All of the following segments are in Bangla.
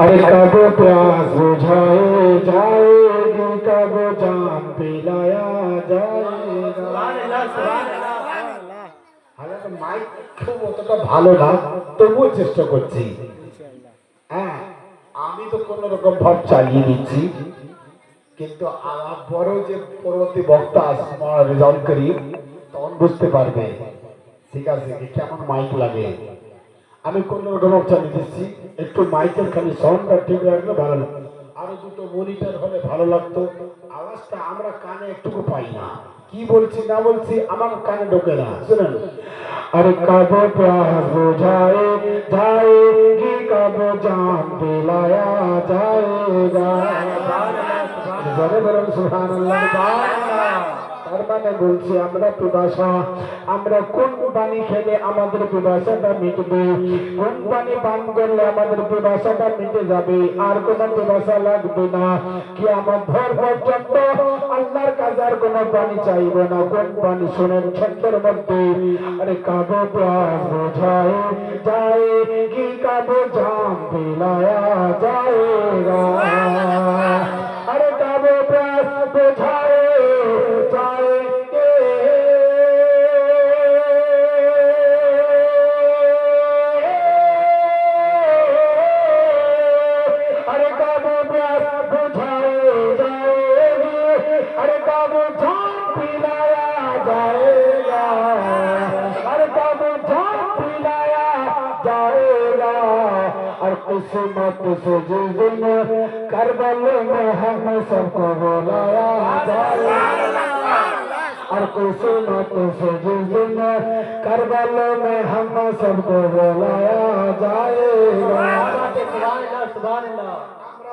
আরে কব প্যাস বুঝায় যায় কব জাম পিলায়া যায় মাইক খুব অতটা ভালো না, তবুও চেষ্টা করছি। হ্যাঁ আমি তো কোন রকম ভাব চালিয়ে দিচ্ছি কিন্তু আমার বড় যে পরবর্তী বক্তা আসবে রেজাল্ট করি তখন বুঝতে পারবে। ঠিক আছে, কেমন মাইক লাগে? আমি কোনো রকম চালিয়ে দিচ্ছি। একটু মাইকের খালি সাউন্ডটা ঠিক রাখলে ভালো লাগে আরও দুটো মনিটর হলে ভালো লাগতো। আওয়াজটা আমরা কানে একটুকু পাই না। কি বলছি না বলছি আমার কানে ঢোকে না। শুনেন। আরে কাবে প্যাস বোঝায় যায়গি কাবে জান দিলায়া যায় জরে বরং সুবহানাল্লাহ। তার মানে বলছি, আমরা পিপাসা, আমরা কোন পানি খেলে আমাদের পিপাসাটা মিটবে? কোন পানি পান করলে আমাদের পিপাসাটা মিটে যাবে? আর পিপাসা লাগবে না। কি আমার ধর পর্যন্ত আল্লাহর কাছে আর কোন পানি চাইব না। কোন পানি শুনেন ছন্দের মধ্যে? আরে কাবো প্যাস বোঝায়, যায় কি কাবো জাম পিলায়া যায়গা जाएगा अरे काबू झान पिलाया जाएगा किस्मत से जिस दिन करबल में हम सबको बुलाया जाएगा और किस्मत से जिस दिन करबल में हम सबको बुलाया जाएगा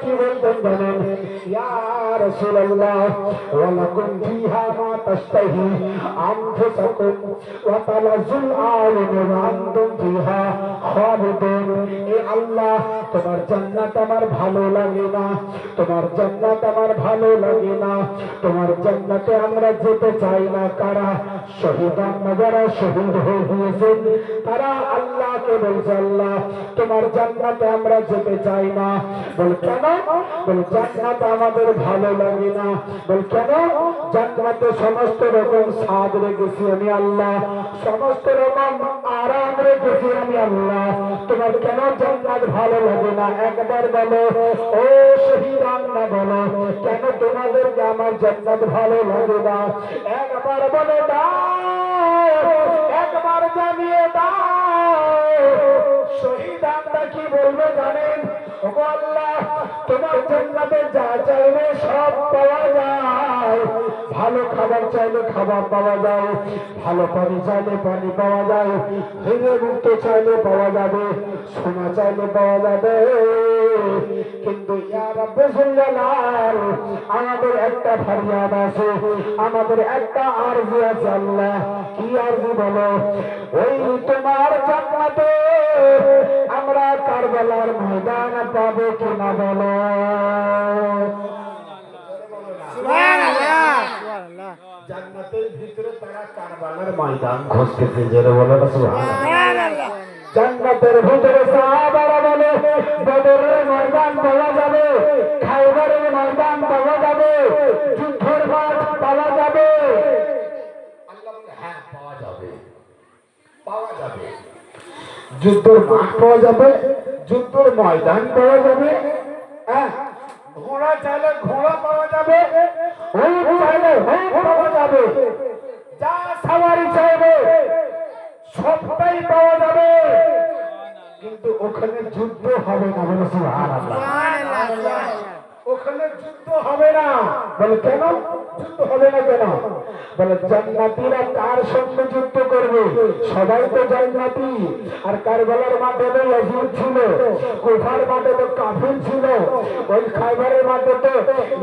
কি বলতেন জানেন ইয়া তোমার জান্নাত আমার ভালো লাগে না। তোমার জান্নাত আমার ভালো লাগে না। তোমার জান্নাতে আমরা যেতে চাই না। কারা? শহীদান যারা শহীদ হয়ে গিয়েছেন, তারা আল্লাহকে বলছে, আল্লাহ, তোমার জান্নাতে আমরা যেতে চাই না। বল কেন বল জান্নাত আমাদের ভালো লাগে না। বল, কেন? জান্নাতে সমস্ত রকম স্বাদ রেখেছি আমি আল্লাহ। সমস্ত রকম আরাম রেখেছি আমি আল্লাহ। তোমার কেন জান্নাত ভালো লাগে না? একবার বলো, ও শহীদ আল্লাহ বলো, কেন তোমাদেরকে আমার জান্নাত ভালো লাগে না? একবার বলে দাও, একবার জানিয়ে দাও শহীদ আমরা কি বলব জানেন? তোমার জন্য যা চাইবে সব পাওয়া যায়। ভালো খাবার চাইলে খাবার পাওয়া যায়, ভালো পানি চাইলে পানি পাওয়া যায় হিরে মুক্ত চাইলে পাওয়া যাবে, সোনা চাইলে পাওয়া যাবে। কিন্তু আমাদের একটা ফরিয়াদ আছে, আমাদের একটা আরজি আছে আল্লাহ। কি আরজি বলো? ওই তোমার জান্নাতে আমরা কারবালার ময়দান পাবো কিনা বলো? জান্নাতের ভিতরে তারা কারবালার ময়দান খুঁজতেছে জেরে বলো না সুবহানাল্লাহ। জান্নাতের ভিতরে সাহাবারা বলে বদরের ময়দান পাওয়া যাবে খাইবারের ময়দান পাওয়া যাবে যুদ্ধের মাঠ পাওয়া যাবে। আল্লাহ হ্যাঁ পাওয়া যাবে পাওয়া যাবে। যুদ্ধের মাঠ পাওয়া যাবে যুদ্ধের ময়দান পাওয়া যাবে হ্যাঁ ঘোড়া চাইলে ঘোড়া পাওয়া যাবে উট চাইলে উট পাওয়া যাবে। যা সাওয়ারি চাইবে, সবটাই পাওয়া যাবে। কিন্তু ওখানে যুদ্ধ হবে না বলে সুবহানাল্লাহ। ওখানে যুদ্ধ হবে না। বলে, কেন? যুদ্ধ হবে না কেন? বলে, জান্নাতীরা কার সঙ্গে যুদ্ধ করবে? সবাই তো জান্নাতি। আর কারবালার মাঠে তো ইয়াজিদ ছিল, কুফার মাঠে তো কাফির ছিল, ওই খাইবারের মাঠে তো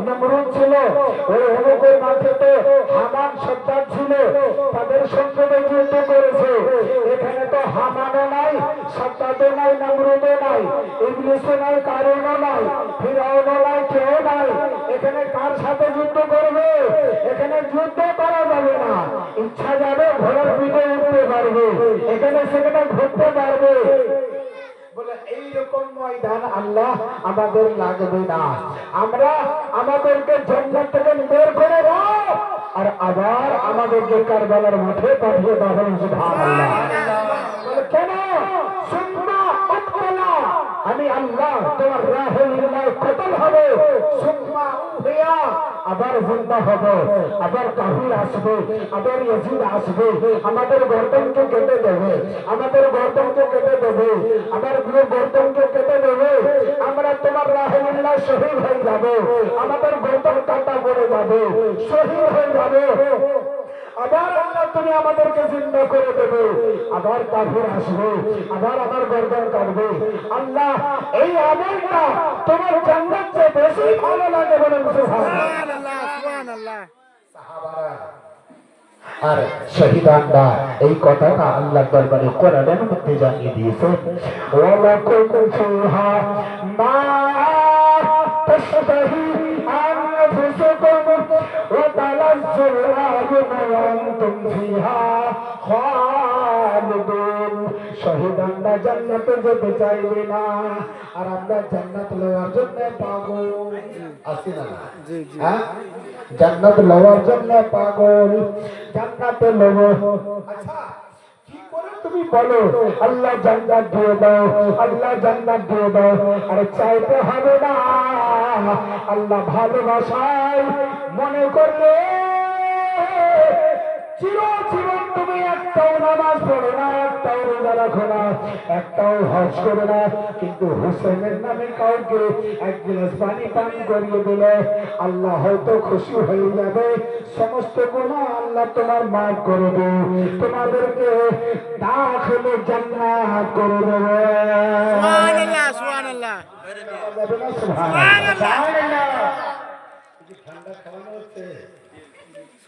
নমরুদ ছিল, ওই হনুকের মাঠে তো হামান সত্তার ছিল, তাদের সঙ্গে তো যুদ্ধ করেছে। এখানে তো হামানো নাই সত্তাদো নাই, নমরুদও নাই, ইবলিসও নাই কারণও নাই, ফিরাউনও নাই এখানে কার সাথে যুদ্ধ করবে? এখানে যুদ্ধ করা যাবে না। ইচ্ছা যাবে ঘোড়ার পিঠে উঠতে পারবে। এখানে সেখানে ঘুরতে পারবে। না। আমরা আমাদেরকে জঙ্গল থেকে বের করে দাও। আর আবার আমাদেরকে কারবালার মাঠে পাঠিয়ে দাও বলে কেন? আমি আল্লাহ তোমার হবে, সুম্মা উহিয়া আবার জিন্দা হবে, আবার কাহির আসবে, আবার ইয়াজিদ আসবে, আমাদের গর্দনকে কেটে দেবে, আমাদের গর্দনকে কেটে দেবে, আমার প্রিয় গর্দনকে কেটে দেবে, আমরা তোমার রাহে শহীদ হয়ে যাবে, আমাদের গর্দন কাটা পড়ে যাবে, শহীদ হয়ে যাবে। আবার আল্লাহ তুমি আমাদেরকে জিন্দা করে দেবে। আবার কাফির আসবে আবার আমার গর্দন কাটবে। আল্লাহ এই আমলটা তোমার জান্নাত চেয়ে বেশি ভালো লাগে বলে সুবহানাল্লাহ সাহাবারা আর শহীদানরা এই কথাটা আল্লাহ দরবারে কোরআনের মধ্যে জানিয়ে দিয়েছে। ওয়ালাকুম ফিহা মা তাশতাহি আনফুসুকুম ওয়া তালাজ্জুল আয়ুন ওয়া খালিদুন শহীদানরা জান্নাতে যেতে চাইবে না আর আমরা জান্নাত লওয়ার জন্য পাগল। আসি না? হ্যাঁ? জান্নাত লওয়ার জন্য পাগল। জান্নাতে লব আচ্ছা তুমি বলো? আল্লাহ জান্নাত দিয়ে দাও আল্লাহ জান্নাত দিয়ে দাও। আরে চাইতে হবে না। আল্লাহ ভালোবাসায় মনে করলে চিরজীবন তুমি একটাও নামাজ পড়ো না একটাও রোজা রাখো না একটাও হজ করো না কিন্তু হুসেনের নামে কাউকে এক গ্লাস পানি পান করিয়ে দিলে আল্লাহ হয়তো খুশি হয়ে যাবে সমস্ত গুণা আল্লাহ তোমার মাফ করে দেবে তোমাদেরকে দাখিলে জান্নাত করে দেবে সুবহানাল্লাহ সুবহানাল্লাহ? সুবহানাল্লাহ। ঠান্ডা খাওয়ানো হচ্ছে?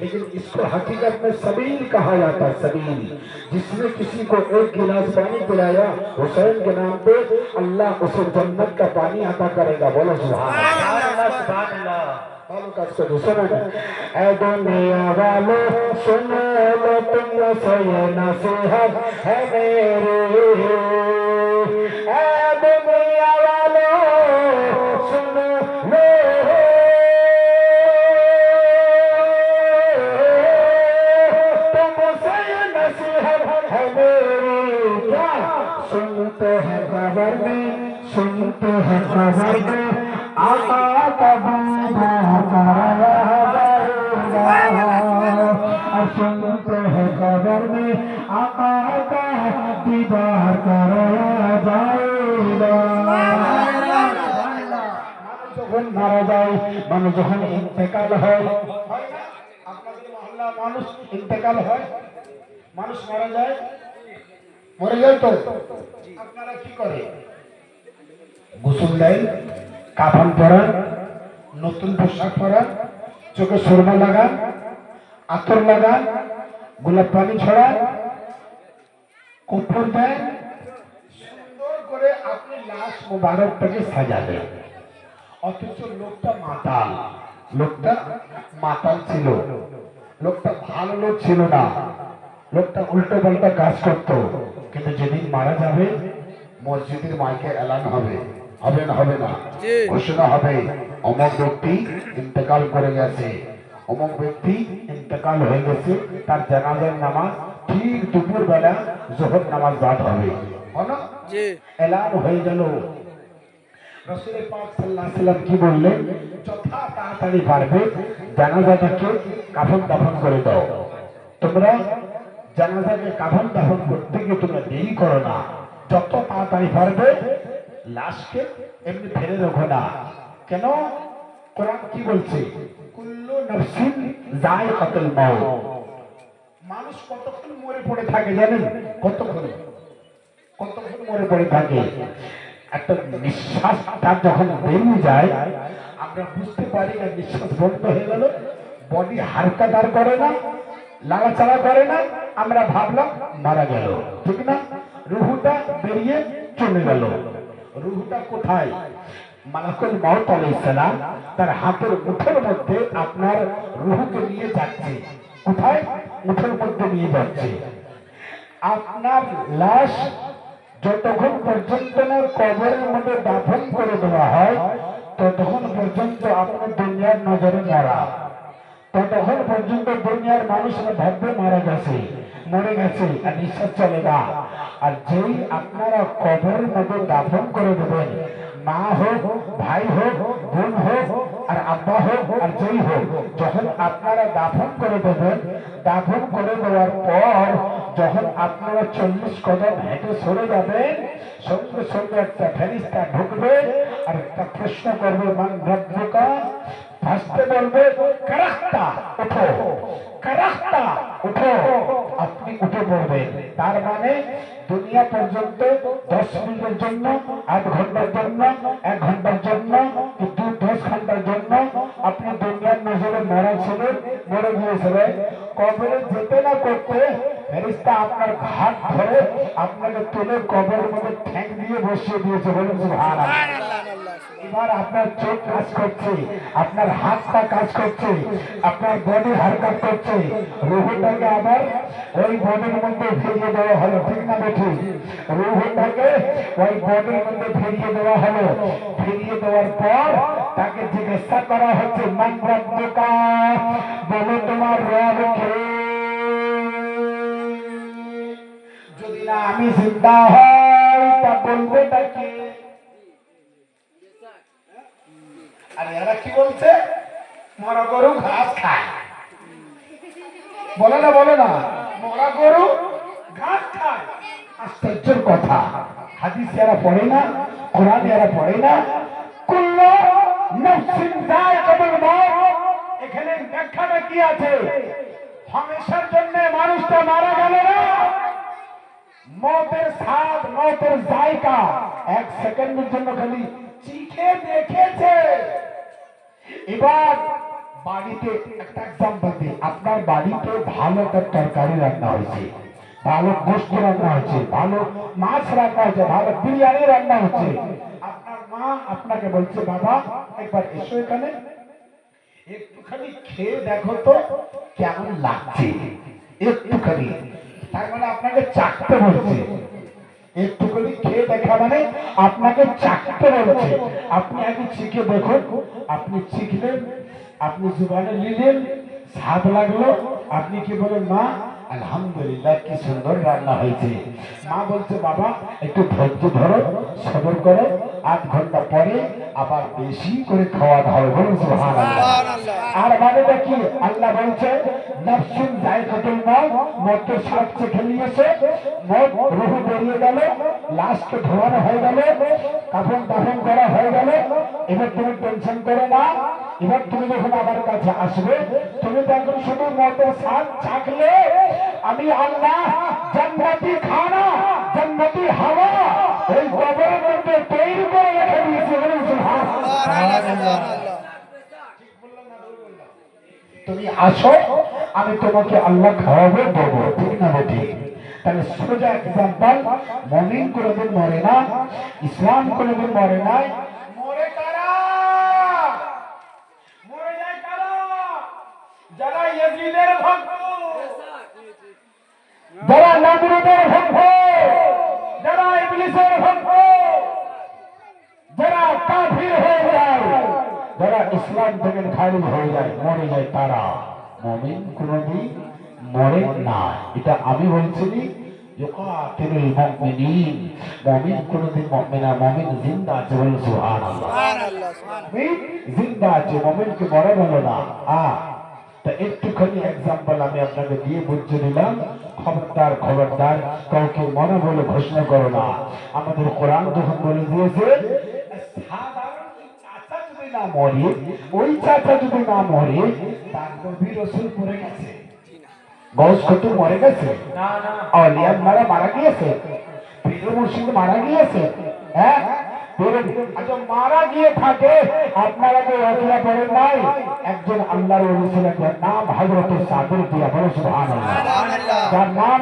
लेकिन इसको हकीकत में सबील कहा जाता है, सबील। जिसने किसी को एक गिलास पानी पिलाया, हुसैन के नाम पे अल्लाह उसे जन्नत का पानी अता करेगा। बोलो दुनिया सुनो लो तुम से नसीहत है मेरी। सुनते हैं खबर में सुनते हैं खबर में आका कभी सुनते हैं खबर में आका का दीदार कराया जाएगा যখন মারা যায় মানুষ যখন ইন্তেকাল হয় হয় না? আপনাদের মহল্লার মানুষ ইন্তেকাল হয় মানুষ মারা যায় মরে যায় তো আপনারা কি করে গোসল দেন, কাফন পরান, নতুন পোশাক পরান, চোখে সুরমা লাগান, আতর লাগান, গোলাপ পানি ছড়ান কপড় দেন, সুন্দর করে আপনি লাশ মোবারকটাকে সাজাবেন অথচ লোকটা মাতাল। লোকটা মাতাল ছিল। লোকটা ভালো লোক ছিল না। লোকটা উল্টো পাল্টা কাজ করতো। কিন্তু যেদিন মারা যাবে মসজিদের মাইকে এলান হবে। হবে না হবে না। ঘোষণা হবে অমক ব্যক্তি ইন্তেকাল করে গেছে। অমক ব্যক্তি ইন্তেকাল হয়ে গেছে তার জানাজার নামাজ ঠিক দুপুর বেলা জোহর নামাজ বাদ হবে। এলান হয়ে গেল। রসুলের পাক আলাইহি সাল্লাম কি বললেন? যথা তাড়াতাড়ি পারবে জানাজাটাকে কাফন দাফন করে দাও। তোমরা জানাজাকে কাফন দাফন করতে গিয়ে তোমরা দেরি করো না। যত তাড়াতাড়ি পারবে, লাশকে এমনি ফেলে রাখো না। কেন? কোরআন কি বলছে? কুল্লু নফসিন মাউত। মানুষ কতক্ষণ মরে পড়ে থাকে জানেন? কতক্ষণ? কতক্ষণ মরে পড়ে থাকে? একটা নিঃশ্বাসটা যখন বেরিয়ে যায়, আমরা বুঝতে পারি না নিঃশ্বাস বন্ধ হয়ে গেল বডি হালকা দাঁড় করে না। লাড়াচাড়া করে না আমরা ভাবলাম মারা গেল। ঠিক না? রুহুটা বেরিয়ে চলে গেল। রুহুটা কোথায়? মালাকুল মাউত আলাইহিস সালাম তার হাতের মুঠের মধ্যে আপনার রুহুকে নিয়ে যাচ্ছে। কোথায়? মুঠের মধ্যে নিয়ে যাচ্ছে। আপনার লাশ যতক্ষণ পর্যন্ত না কবরের মধ্যে দাফন করে দেওয়া হয়, ততক্ষণ পর্যন্ত আপনার দুনিয়ার নজরে মরা। দুনিয়ার মানুষরা মারা গেছে, মরে গেছে, আর নিঃশ্বাস চলে না। আর যেই আপনারা কবরের মধ্যে দাফন করে দেবেন, মা হোক, ভাই হোক, বোন হোক, আর আব্বা হোক, আর যেই হোক, যখন আপনারা দাফন করে দেবেন, দাফন করে দেওয়ার পর যখন আপনারা চল্লিশ কদম হেঁটে সরে যাবেন, সঙ্গে সঙ্গে একটা ফেরিস্তা ঢুকবে, আর একটা প্রশ্ন করবে, মান রব্বুকা? ফার্স্টে বলবে, কারাক্তা উঠো কারাক্তা, উঠো। আপনি উঠে পড়বেন। তার মানে দুনিয়া পর্যন্ত দশ মিনিটের জন্য আধ ঘণ্টার জন্য, এক ঘণ্টার জন্য দু দশ ঘণ্টার জন্য আপনি দুনিয়ার নজরে মরা ছিলেন, মরে গিয়েছিলেন। কবরে যেতে না করতে ফেরিস্তা আপনার ঘাট ধরে আপনাকে তুলে কবরের মধ্যে ঠ্যাং দিয়ে বসিয়ে দিয়েছে বলুন সুবহানাল্লাহ। এবার আপনার চোখ কাজ করছে, আপনার হাত পা কাজ করছে, আপনার বডি হারকাত করছে, রুহুটাকে আবার ওই বডির মধ্যে ফিরিয়ে দেওয়া হলো, ঠিক না বেঠি? রুহুটাকে ওই বডির মধ্যে ফিরিয়ে দেওয়া হলো। ফিরিয়ে দেওয়ার পর তাকে জিজ্ঞাসা করা হচ্ছে মান রব্বুকা বলো তোমার রব কে? যদি না আমি জিন্দা হই, তা বলবে তাকে আর এরা কি বলছে? মরা গরু ঘাস খায়। বলে না বলে না। মরা গরু ঘাস খায়। আশ্চর্যের কথা। হাদিস এরা পড়ে না, কোরআন এরা পড়ে না। কুল্লু নফসিন যায়কাতুল মাউত। এখানে ব্যাখ্যাটা কি আছে? হামেশার জন্য মানুষটা মারা গেল না? মতের স্বাদ, মতের জায়গা। এক সেকেন্ডের জন্য খালি চিখে দেখেছে। এবার বাড়িতে একটা এক্সাম্পল দিই। আপনার বাড়িতে ভালো একটা তরকারি রান্না হয়েছে, ভালো গোস্ত রান্না হয়েছে, ভালো মাছ রান্না হয়েছে, ভালো বিরিয়ানি রান্না হচ্ছে আপনার মা আপনাকে বলছে, বাবা, একবার এসো এখানে। একটুখানি খেয়ে দেখো তো কেমন লাগছে। একটুখানি। তার মানে আপনাকে চাকতে বলছে। একটুখানি খেয়ে দেখা মানে আপনাকে চাকতে বলছে। আপনি আগে চিকে দেখুন, আপনি চিখলেন, আপনি জুবানে নিলেন, স্বাদ লাগল, আপনি কি বলেন, মা আলহামদুলিল্লাহ কি সুন্দর রান্না হয়েছে। মা বলছে বাবা একটু ধৈর্য ধরো সবর করো। আধ ঘণ্টা পরে আবার বেশি করে খাওয়া দাওয়া বলুন আর মানেটা কি আল্লাহ বলছে নফসুন যায়কাতুল মাউত মতের স্বাদ চেখে নিয়েছে মত রুহু বেরিয়ে গেল লাশকে ধোয়ানো হয়ে গেল কাফন দাফন করা হয়ে গেল। এবার তুমি টেনশন করো না এবার তুমি যখন আমার কাছে আসবে, তুমি দেখো শুধু মতের স্বাদ চাকলে। আমি আল্লাহ জান্নাতি খানা, জান্নাতি হাওয়া এই কবরের মধ্যে তৈরি করে রেখে দিয়েছি তুমি আসো, আমি তোমাকে আল্লাহ খাওয়াবো, দেবো, ঠিক না বেটি তাহলে সোজা এক্সাম্পল মমিন কোনোদিন মরে না, ইসলাম কোনোদিন মরে নাই মরে কারা মরে যায় কারা যারা ইয়াজিদের ভক্ত যারা নবরুদের ভক্ত যারা ইবলিসের ভক্ত যারা কাফির হয়ে যায় যারা ইসলাম থেকে খারিজ হয়ে যায় মরে যায় তারা। মমিন কোনদিন মরে না। এটা আমি বলছি নি ইউকাতিলুল মুমিনিন মুমিন কোনদিন মুমিনা মুমিন জিন্দা আছে বলুন সুবহানাল্লাহ। মুমিন জিন্দা আছে মুমিনকে মরে বলো না। আ তা একটুখানি এক্সাম্পল আমি আপনাকে দিয়ে বুঝিয়ে দিলাম। খবরদার খবরদার কাউকে মনে বলে ঘোষণা করো না। আমাদের কোরআন যখন বলে দিয়েছে না মরে ওই চাচা যদি না মরে তার নবী রসুল মরে গেছে। গস মরে গেছে? মারা মারা গিয়েছে? পীর মুর্শিদ মারা গিয়েছে? হ্যাঁ? আচ্ছা মারা গিয়ে থাকে আপনারা যে ওয়াকিলা পড়েন নাই? একজন আল্লাহর ওলি ছিলেন যার নাম হযরত সাবির দিয়া বলে সুবহানাল্লাহ। যার নাম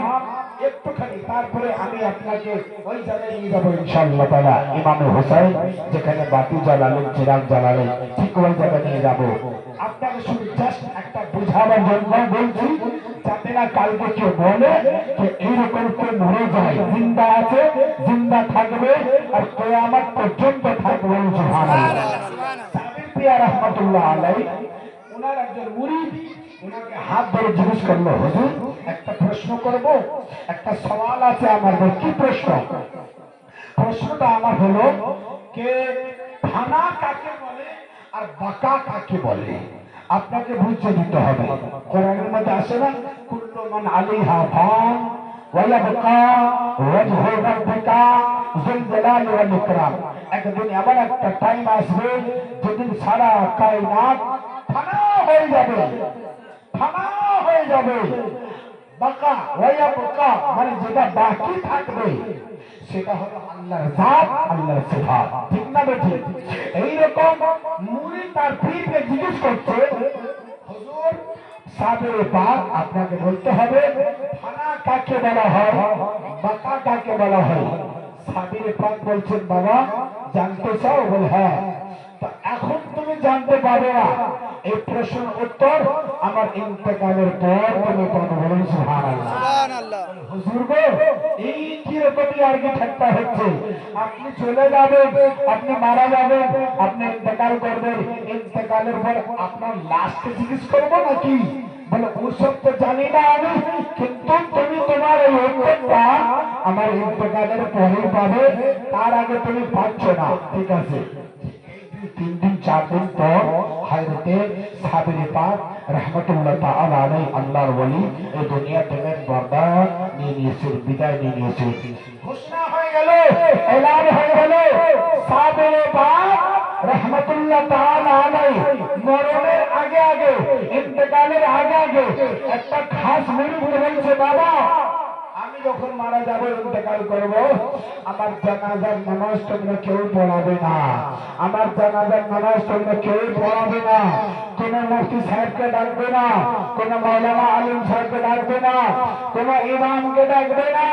একটুখানি তারপরে আমি আপনাকে ওই জায়গায় নিয়ে যাব ইনশাআল্লাহ তাআলা। ইমামে হোসেন যেখানে বাতি জ্বালালেন চিরাগ জ্বালালেন ঠিক ওই জায়গায় নিয়ে যাব। আপনাকে শুধু জাস্ট একটা বোঝাবার জন্য বলছি যাতে না কালকে কেউ বলে যে এইরকম কেউ মরে যায়। জিন্দা আছে, জিন্দা থাকবে, আর কেয়ামত পর্যন্ত থাকবে পিয়া আলাই ওনার একজন মুরিদ, ওনাকে হাত ধরে জিজ্ঞেস করল, হুজুর, একটা প্রশ্ন করব, একটা সওয়াল আছে আমার কি প্রশ্ন? প্রশ্নটা আমার হলো, কে থানা কাকে বলে আর বাঁকা কাকে বলে? আপনাকে বুঝে দিতে হবে। কোরআনের মধ্যে আসে না, কুল্লু মান আলাইহা ফান একদিন এমন একটা টাইম আসবে, যেদিন সারা কায়নাত ফানা হয়ে যাবে। ফানা হয়ে যাবে। বাকা বাকা মানে যেটা বাকি থাকবে, সেটা হলো আল্লাহর জাত, আল্লাহর সিফাত। ঠিক না বেঠিক এইরকম মুরি তার পীরকে জিজ্ঞেস করছে, হুজুর পাক আপনাকে বলতে হবে ফানা কাকে বলা হয়, বাকা কাকে বলা হয়? সাবিরে পাক বলছেন, বাবা, জানতে চাও? বলে হ্যাঁ। তা এখন তুমি জানতে পারবে না। এই প্রশ্নের উত্তর আমার ইন্তেকালের পর তুমি পাবে বলুন সুবহানাল্লাহ। হুজুর গো এই কি রকমই আর কি ঠাট্টা হচ্ছে? আপনি চলে যাবেন আপনি মারা যাবেন আপনি ইন্তেকাল করবেন। ইন্তেকালের পর আপনার লাশকে জিজ্ঞেস করব নাকি? বলে ওসব তো জানি না আমি কিন্তু তুমি তোমার এই আমার ইন্তেকালের পরেই পাবে। তার আগে তুমি পাচ্ছ না ঠিক আছে? তিন দিন, চার দিন পর হাজরতে সাবিরে পাক রহমতুল্লাহ তাআলা আলাইহি, আল্লাহর ওলি এই দুনিয়া থেকে বর্দা নিয়ে নিয়েছে বিদায় নিয়ে নিয়েছে ঘোষণা হয়ে গেল, এলান হয়ে গেল, সাবিরে পাক রহমতুল্লাহ তাআলা আলাইহি, মরণের আগে আগে, ইন্তেকালের আগে আগে একটা খাস মিনিট বলছে বাবা আমি যখন মারা যাব ইন্তেকাল করব, আমার জানাজার নামাজ তোমরা কেউ পড়াবে না। আমার জানাজার নামাজ তোমরা কেউ পড়াবে না। কোন মুফতি সাহেবকে ডাকবে না, কোন মৌলানা আলিম সাহেবকে ডাকবে না, কোন ইমামকে ডাকবে না।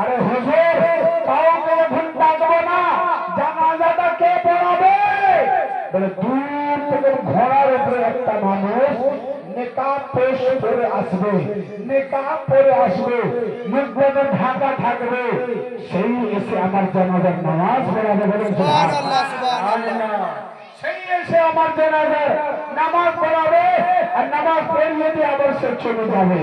আরে হুজুর কাউকে এখন ডাকবো না। জানাজাটা কে পড়াবে? বলে দূর থেকে ঘোড়ার উপরে একটা মানুষ নেকাব পেশ করে আসবে নেকাব পরে আসবে মুখগুলো ঢাকা থাকবে। সেই এসে আমার জানাজার নামাজ পড়াবে বলেন সুবহানাল্লাহ। সেই এসে আমার জানাজার নামাজ পড়াবে আর নামাজ পড়িয়ে দিয়ে আবার সে চলে যাবে।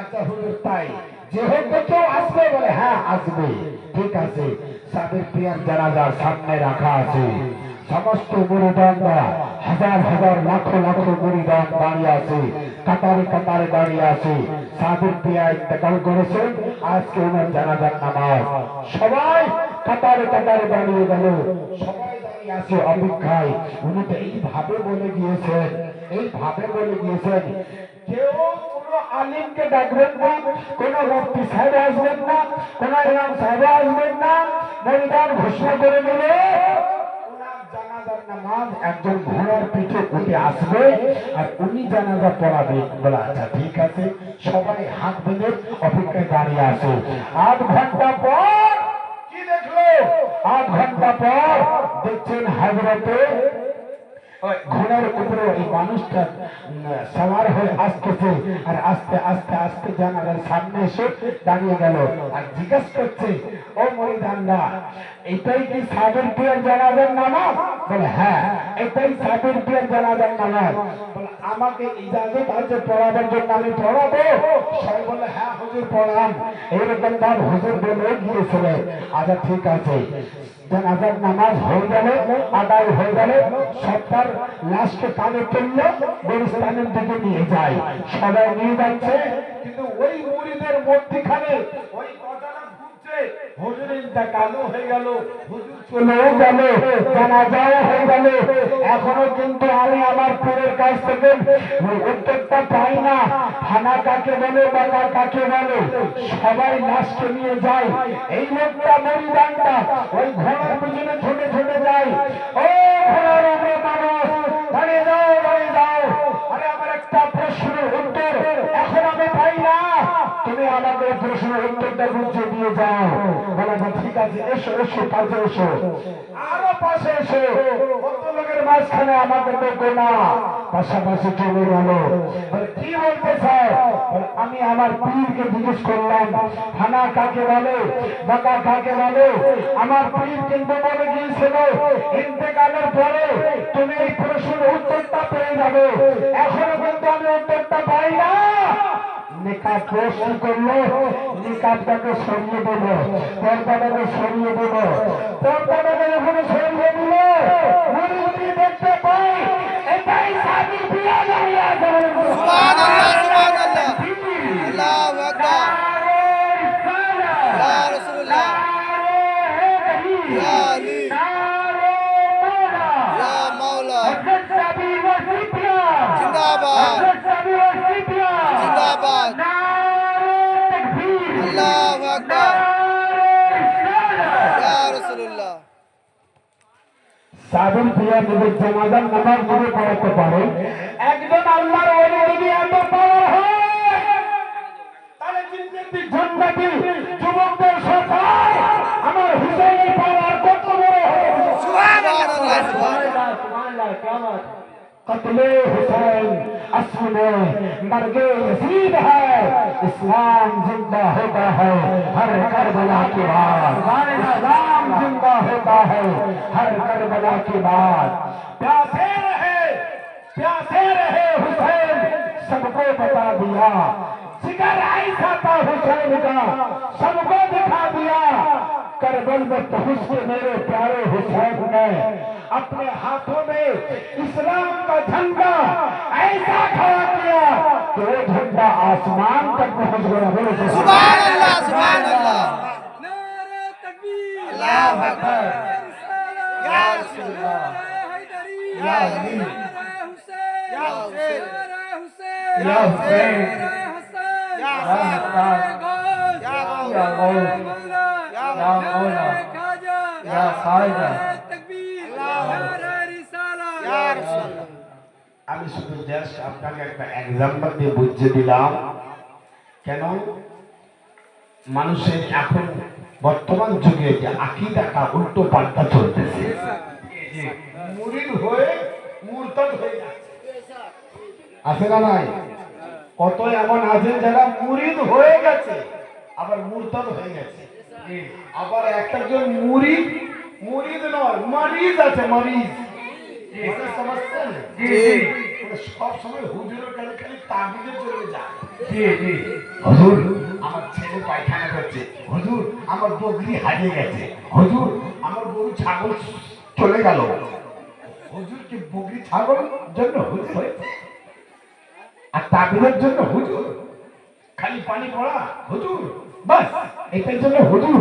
আচ্ছা হুজুর তাই। যেহেতু কেউ আসবে বলে হ্যাঁ আসবে। ঠিক আছে। সাবের প্রিয়ার জানাজার সামনে রাখা আছে। সমস্ত মুরিদানরা হাজার হাজার লাখো লাখো মুরিদান দাঁড়িয়ে আছে, কাতারে কাতারে দাঁড়িয়ে আছে। সাবির পিয়া ইন্তেকাল করেছেন, আজকে ওনার জানাজার নামাজ। সবাই কাতারে কাতারে দাঁড়িয়ে গেল আছে অপেক্ষায়। উনি তো এইভাবে বলে গিয়েছেন এইভাবে বলে গিয়েছেন, কেউ আলিমকে ডাকবেন না, কোনো মুফতি সাহেব আসবেন না, কোনো ইমাম সাহেব আসবেন না মরিদান ঘোষণা করে দিলে নামাজ আর উনি জানাজা বলে আচ্ছা ঠিক আছে। সবাই হাত বেঁধে অপেক্ষায় দাঁড়িয়ে আসে আধ ঘণ্টা পর কি দেখল? আধ ঘণ্টা পর দেখছেন হাজরতে ঘোড়ার উপরে এই মানুষটা সওয়ার হয়ে আসতেছে। আর আস্তে আস্তে আস্তে জানালার সামনে এসে দাঁড়িয়ে গেল। আর জিজ্ঞেস করছে, ও মরিদানরা এটাই কি সাবের পিয়ার জানাবেন নামাজ বলে হ্যাঁ এটাই সাবের পিয়ার জানাবেন নামাজ আমাকে ইজাজত আছে পড়াবার জন্য আমি পড়াবো? সবাই বলে হ্যাঁ হুজুর পড়ান। এইরকম তার হুজুর বলে গিয়েছিলেন আচ্ছা ঠিক আছে। জানাজার নামাজ হয়ে গেল, আদায় হয়ে গেল। সত্তার লাশকে কানে তুললো গরিস্তানের দিকে নিয়ে যায়। সবাই নিয়ে যাচ্ছে। কিন্তু ওই মুড়িদের মধ্যখানে ওই হুজুর ইন্তেকালও হয়ে গেল। হুজুর চলেও গেল। জানাজাও হয়ে গেল। এখনও কিন্তু আমি আমার পীরের কাছ থেকে ওই পাই না। থানা কাকে বলে বাবা কাকে বলে? সবাই লাশকে নিয়ে যায়। এই লোকটা মরিদানটা ওই ঘোড়ার পিছনে ছুটে ছুটে যায়। ও ঘোড়ার উপরে মানুষ দাঁড়িয়ে যাও দাঁড়িয়ে যাও। আরে আমার একটা প্রশ্নের উত্তর এখন আমি পাই না। তুমি এই প্রশ্নের উত্তরটা বুঝে দিয়ে যাও। বলে ঠিক আছে, এসো এসো কাছে এসো। আরও পাশে এসো। লোকের মাঝখানে আমাকে তো গোনা পাশাপাশি চলে গেল। কি বলতে চাও? আমি আমার পীরকে জিজ্ঞেস করলাম, থানা কাকে বলে বাঁকা কাকে বলে? আমার পীর কিন্তু বলে গিয়েছিল, ইন্তেকালের পরে তুমি এই প্রশ্নের উত্তরটা পেয়ে যাবে। এখনও কিন্তু আমি উত্তরটা পাই না। নিকাব প্রশ্ন করল নিকাবটাকে সরিয়ে দেবো পর্দাটাকে সরিয়ে দেবো। পর্দাটাকে যখন সরিয়ে দিল মুড়ি দেখতে পাই এটাই সাবি বিয়া দাঁড়িয়ে আছে জিন্দাবাদ। আল্লাহু আকবার। রাসূলুল্লাহ। সাধন প্রিয়া নিজের জানাজার নামাজ যদি পড়াতে পারে একজন আল্লাহর ওলি যদি এত পাওয়ার হয় তাহলে জিন্দেগি জান্নাতি যুবকদের সরকার আমার হুসাইনের পাওয়ার কত বড় হবে সুবহানাল্লাহ, সুবহানাল্লাহ। कत्ले हुसैन अस्म में मर्गे यजीद है। इस्लाम ज़िंदा होता है, हर करबला के बाद। इस्लाम ज़िंदा होता है, हर करबला के बाद। प्यासे रहे प्यासे रहे हुसैन, सबको बता दिया। जिगर ऐसा था हुसैन का, सबको दिखा दिया। करबल में पहुँच के मेरे प्यारे हुसैन ने अपने हाथों में इस्लाम का झंडा ऐसा खड़ा किया कि वो झंडा आसमान तक पहुँच गया। बोलो तो सुभान अल्लाह सुभान अल्लाह नारे तकबीर। अल्लाह अकबर। या रसूल अल्लाह या अली। या हुसैन। या हुसैन। या हुसैन। या हुसैन। या गौस। या गौस। আমি শুধু জাস্ট আপনাকে একটা এক্সাম্পল দিয়ে বুঝিয়ে দিলাম। কেন? মানুষের এখন বর্তমান যুগে যে আকিদাটা উল্টো পাল্টা চলতেছে। হয়ে আছে না নাই? কত এমন আছেন যারা মুরিদ হয়ে গেছে আবার মূর্তন হয়ে গেছে। আবার একটা জন মুরিদ মুরিদ নয় মরিদ আছে মরিদ সমস্যা? জি। সব সময় হুজুরের কাছে খালি তাবিজে চলে যায়। হুজুর আমার ছেলে পায়খানা করছে। হুজুর আমার বকরি হারিয়ে গেছে। হুজুর আমার গরু ছাগল চলে গেল। হুজুর কি বকরি ছাগল জন্য হুজুর? হয়েছে আর তাবিজের জন্য হুজুর? খালি পানি পড়া? হুজুর বাস, এটার জন্য হুজুর।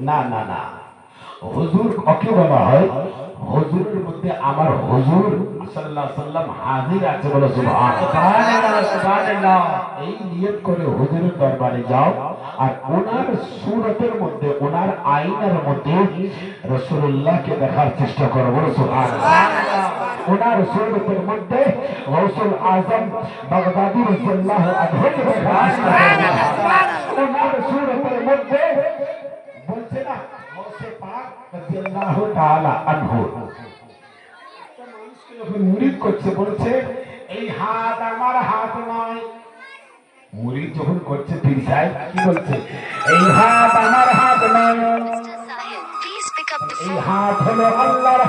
না না না। হুজুর ককে বলা হয়? হুজুরের মধ্যে আমার হুজুর সাল্লাল্লাহু সাল্লাম হাজির আছে বলে সুবহানাল্লাহ। এই নিয়ত করে হুজুরের দরবারে যাও। আর ওনার সুরতের মধ্যে, ওনার আইনের মধ্যে রাসূলুল্লাহকে দেখার চেষ্টা করো বলে সুবহানাল্লাহ। ওনার সুরতের মধ্যে গৌসুল আজম বাগদাদি করো ওনার সুরতের মধ্যে বলছে না গৌসে পাক রাদিয়াল্লাহু তাআলা আনহু। যখন মুরিদ করছে বলছে এই হাত আমার হাত নয়। মুরিদ যখন করছে পীর সাহেব কি বলছে? এই হাত আমার হাত নয়। এই হাত হলো আল্লাহর